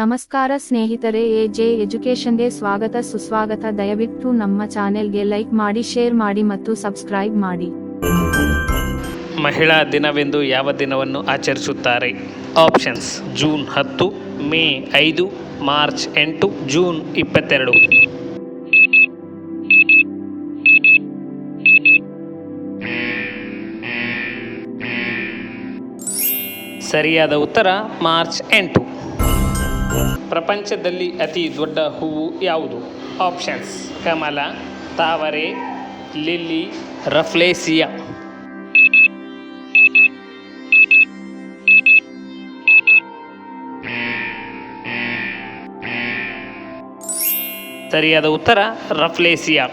ನಮಸ್ಕಾರ ಸ್ನೇಹಿತರೆ A J ಎಜುಕೇಶನ್ಗೆ ಸ್ವಾಗತ, ಸುಸ್ವಾಗತ. ದಯವಿಟ್ಟು ನಮ್ಮ ಚಾನೆಲ್ಗೆ ಲೈಕ್ ಮಾಡಿ, ಶೇರ್ ಮಾಡಿ ಮತ್ತು ಸಬ್ಸ್ಕ್ರೈಬ್ ಮಾಡಿ. ಮಹಿಳಾ ದಿನವೆಂದು ಯಾವ ದಿನವನ್ನು ಆಚರಿಸುತ್ತಾರೆ? ಆಪ್ಷನ್ಸ್, ಜೂನ್ ಹತ್ತು, ಮೇ ಐದು, ಮಾರ್ಚ್ ಎಂಟು, ಜೂನ್ ಇಪ್ಪತ್ತೆರಡು. ಸರಿಯಾದ ಉತ್ತರ, ಮಾರ್ಚ್ ಎಂಟು. ಪ್ರಪಂಚದಲ್ಲಿ ಅತಿ ದೊಡ್ಡ ಹೂವು ಯಾವುದು? ಆಪ್ಷನ್ಸ್ ಕಮಲ ತಾವರೆ ಲಿಲ್ಲಿ ರಫ್ಲೇಸಿಯಾ. ಸರಿಯಾದ ಉತ್ತರ ರಫ್ಲೇಸಿಯಾ.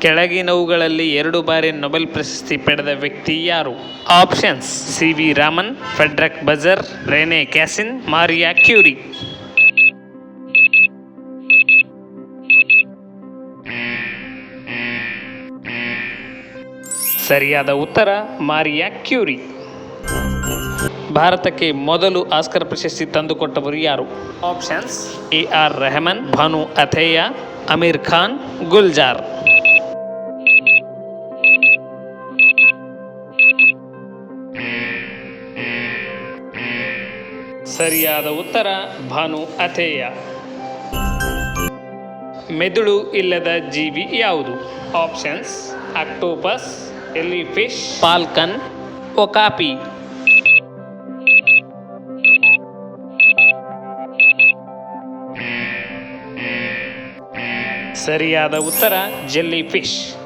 ಕೆಳಗಿನವುಗಳಲ್ಲಿ ಎರಡು ಬಾರಿ ನೊಬೆಲ್ ಪ್ರಶಸ್ತಿ ಪಡೆದ ವ್ಯಕ್ತಿ ಯಾರು? ಆಪ್ಷನ್ಸ್, ಸಿ ವಿ ರಾಮನ್, ಫೆಡ್ರಕ್ ಬಜರ್, ರೇನೆ ಕ್ಯಾಸಿನ್, ಮಾರಿಯಾ ಕ್ಯೂರಿ. ಸರಿಯಾದ ಉತ್ತರ, ಮಾರಿಯಾ ಕ್ಯೂರಿ. ಭಾರತಕ್ಕೆ ಮೊದಲು ಆಸ್ಕರ್ ಪ್ರಶಸ್ತಿ ತಂದುಕೊಟ್ಟವರು ಯಾರು? Options, A R Rahman, Bhanu Athaiya, Aamir Khan, Gulzar. ಸರಿಯಾದ ಉತ್ತರ, ಭಾನು ಅಥೇಯ. ಮೆದುಳು ಇಲ್ಲದ ಜೀವಿ ಯಾವುದು? Options, octopus, jellyfish falcon okapi. ಸರಿಯಾದ ಉತ್ತರ ಜೆಲ್ಲಿ ಫಿಶ್